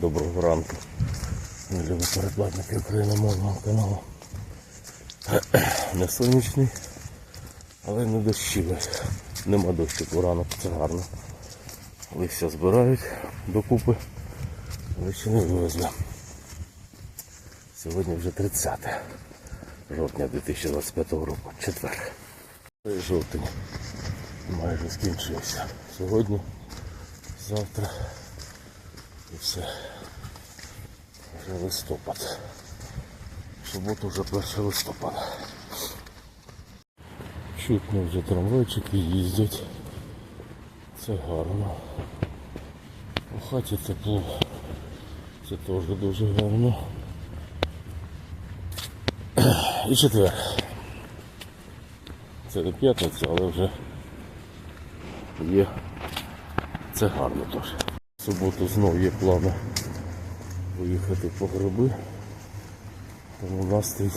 Доброго ранку. Ми любимо передплатники україномовного каналу. Не сонячний, але не дощовий. Нема дощику ранок, це гарно. Листя збирають докупи, але ще не вивезли. Сьогодні вже 30 жовтня 2025 року, четвер. Жовтень майже скінчився. Сьогодні, завтра і все. Вже листопад. В суботу вже 1 листопада. Чутно вже трамвайчики їздять. Це гарно. У хаті тепло. Це теж дуже гарно. І четвер. Це не п'ятниця, але вже є. Це гарно теж. Суботу знов є плани виїхати по гриби. Тому настрій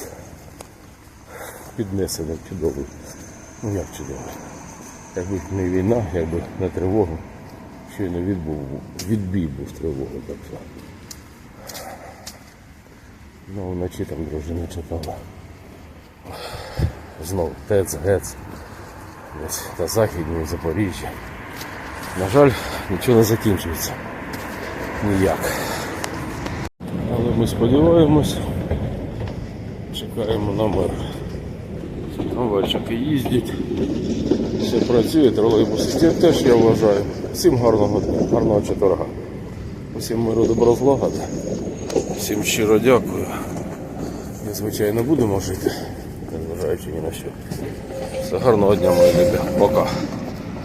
піднесений чудовий. Ну як чудовий. Якби не війна, якби не тривога, щойно відбув, відбій був тривоги. Так. Ну, вночі там дружина чекала. Знов ТЕЦ, ГЕЦ. Десь на Західній, в Запоріжжі. На жаль, нічого не закінчується. Ніяк. Але ми сподіваємось, чекаємо на мир. Трамвайчики їздять, все працює, тролейбуси. Це теж я вважаю. Всім гарного дня, гарного четверга. Усім миру добро злагоди. Всім щиро дякую. Ми, звичайно, будемо жити, незважаючи ні на що. Все гарного дня, мої любі. Пока.